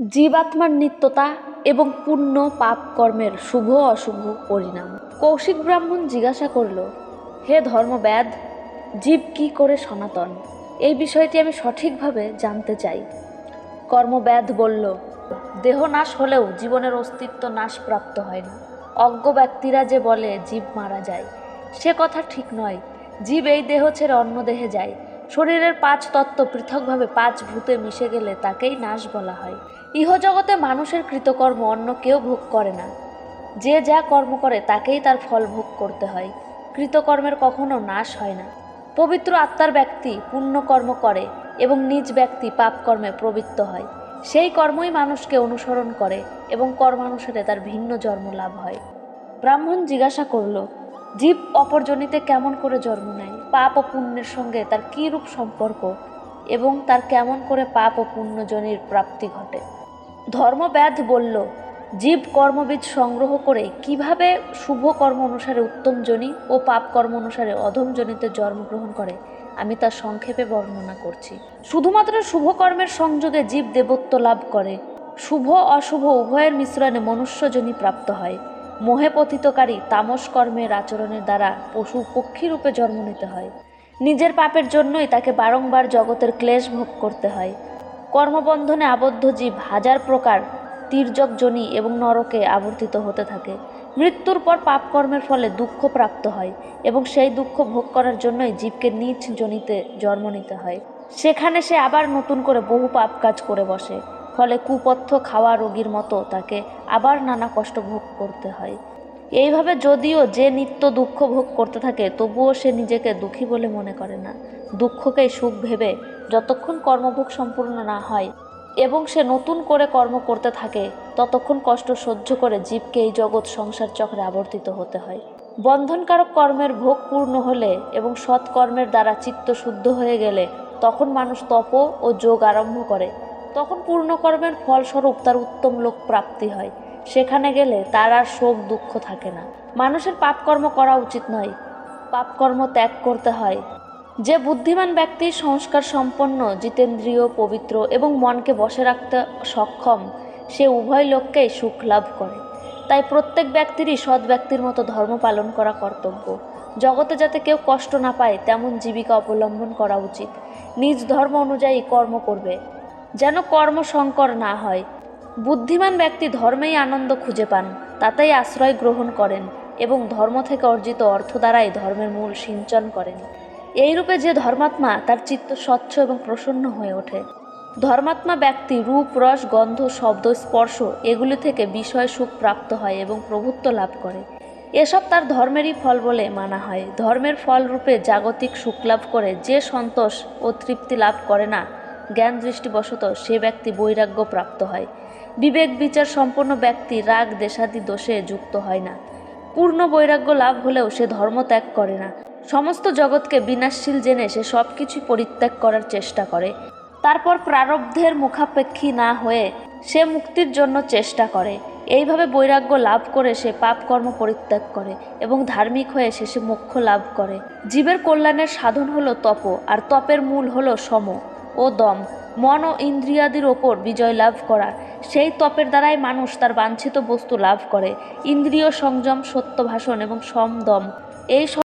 জীবাত্মার নিত্যতা এবং পুণ্য পাপ কর্মের শুভ অশুভ পরিণাম। কৌশিক ব্রাহ্মণ জিজ্ঞাসা করল, হে ধর্মব্যাদ জীব কি করে সনাতন? এই বিষয়টি আমি সঠিকভাবে জানতে চাই। কর্মব্যাধ বলল, দেহ নাশ হলেও জীবনের অস্তিত্ব নাশ প্রাপ্ত হয় না। অজ্ঞ ব্যক্তিরা যে বলে জীব মারা যায়, সে কথা ঠিক নয়। জীব এই দেহ ছেড়ে অন্য দেহে যায় শরীরের পাঁচ তত্ত্ব পৃথকভাবে পাঁচ ভূতে মিশে গেলে তাকেই নাশ বলা হয়। ইহজগতে মানুষের কৃতকর্ম অন্য কেউ ভোগ করে না। যে যা কর্ম করে তাকেই তার ফল ভোগ করতে হয়। কৃতকর্মের কখনো নাশ হয় না। পবিত্র আত্মার ব্যক্তি পুণ্যকর্ম করে এবং নিজ ব্যক্তি পাপকর্মে প্রবৃত্ত হয়। সেই কর্মই মানুষকে অনুসরণ করে এবং কর্মানুসারে তার ভিন্ন জন্ম লাভ হয়। ব্রাহ্মণ জিজ্ঞাসা করল, জীব অপরজনিতে কেমন করে জন্ম নেয়? পাপ ও পুণ্যের সঙ্গে তার কী রূপ সম্পর্ক এবং তার কেমন করে পাপ ও পুণ্যজনির প্রাপ্তি ঘটে? ধর্মব্যাধ বলল, জীব কর্মবীজ সংগ্রহ করে কীভাবে শুভ কর্ম অনুসারে উত্তম জনি ও পাপ কর্ম অনুসারে অধম জনিতে জন্মগ্রহণ করে, আমি তা সংক্ষেপে বর্ণনা করছি। শুধুমাত্র শুভ কর্মের সংযোগে জীব দেবত্ব লাভ করে শুভ অশুভ উভয়ের মিশ্রণে মনুষ্যজনী প্রাপ্ত হয়। মোহে পতিতকারী তামস কর্মের আচরণের দ্বারা পশু পক্ষী রূপে জন্ম নিতে হয়। নিজের পাপের জন্যই তাকে বারংবার জগতের ক্লেশ ভোগ করতে হয়। কর্মবন্ধনে আবদ্ধ জীব হাজার প্রকার তির্যক জনি এবং নরকে আবর্তিত হতে থাকে। মৃত্যুর পর পাপকর্মের ফলে দুঃখ প্রাপ্ত হয় এবং সেই দুঃখ ভোগ করার জন্যই জীবকে নিজ জনিতে জন্ম নিতে হয়। সেখানে সে আবার নতুন করে বহু পাপ কাজ করে বসে। ফলে কুপথ্য খাওয়া রোগীর মতো তাকে আবার নানা কষ্ট ভোগ করতে হয়। এইভাবে যদিও যে নিত্য দুঃখ ভোগ করতে থাকে, তবুও সে নিজেকে দুঃখী বলে মনে করে না। দুঃখকেই সুখ ভেবে যতক্ষণ কর্মভোগ সম্পূর্ণ না হয় এবং সে নতুন করে কর্ম করতে থাকে, ততক্ষণ কষ্ট সহ্য করে জীবকে এই জগৎ সংসার চক্রে আবর্তিত হতে হয়। বন্ধনকারক কর্মের ভোগ পূর্ণ হলে এবং সৎকর্মের দ্বারা চিত্ত শুদ্ধ হয়ে গেলে, তখন মানুষ তপ ও যোগ আরম্ভ করে। তখন পূর্ণকর্মের ফলস্বরূপ তার উত্তম লোক প্রাপ্তি হয়। সেখানে গেলে তার আর শোক দুঃখ থাকে না। মানুষের পাপকর্ম করা উচিত নয়। পাপকর্ম ত্যাগ করতে হয়। যে বুদ্ধিমান ব্যক্তি সংস্কার সম্পন্ন, জিতেন্দ্রীয়, পবিত্র এবং মনকে বসে রাখতে সক্ষম, সে উভয় লোককেই সুখ লাভ করে। তাই প্রত্যেক ব্যক্তিরই সৎ ব্যক্তির মতো ধর্ম পালন করা কর্তব্য। জগতে যাতে কেউ কষ্ট না পায়, তেমন জীবিকা অবলম্বন করা উচিত। নিজ ধর্ম অনুযায়ী কর্ম করবে। যেন কর্ম সংকর না হয়। বুদ্ধিমান ব্যক্তি ধর্মেই আনন্দ খুঁজে পান, তাতেই আশ্রয় গ্রহণ করেন এবং ধর্ম থেকে অর্জিত অর্থ দ্বারাই ধর্মের মূল সিঞ্চন করেন। এইরূপে যে ধর্মাত্মা তার চিত্ত স্বচ্ছ এবং প্রসন্ন হয়ে ওঠে। ধর্মাত্মা ব্যক্তি রূপ, রস, গন্ধ, শব্দ, স্পর্শ এগুলি থেকে বিষয় সুখ প্রাপ্ত হয় এবং প্রভুত্ব লাভ করে। এসব তার ধর্মেরই ফল বলে মানা হয়। ধর্মের ফল রূপে জাগতিক সুখ লাভ করে যে সন্তোষ ও তৃপ্তি লাভ করে না জ্ঞান দৃষ্টিবশত সে ব্যক্তি বৈরাগ্য প্রাপ্ত হয়। বিবেক বিচার সম্পন্ন ব্যক্তি রাগ, দেশাদি দোষে যুক্ত হয় না। পূর্ণ বৈরাগ্য লাভ হলেও সে ধর্ম ত্যাগ করে না। সমস্ত জগৎকে বিনাশশীল জেনে সে সব কিছুই পরিত্যাগ করার চেষ্টা করে। তারপর প্রারব্ধের মুখাপেক্ষী না হয়ে সে মুক্তির জন্য চেষ্টা করে। এইভাবে বৈরাগ্য লাভ করে সে পাপকর্ম পরিত্যাগ করে এবং ধার্মিক হয়ে শেষে মোক্ষ লাভ করে। জীবের কল্যাণের সাধন হলো তপ, আর তপের মূল হলো সম। ও দম, মন ও ইন্দ্রিয়াদির ওপর বিজয় লাভ করা। সেই তপের দ্বারাই মানুষ তার বাঞ্ছিত বস্তু লাভ করে। ইন্দ্রিয় সংযম, সত্য ভাষণ এবং সমদম এই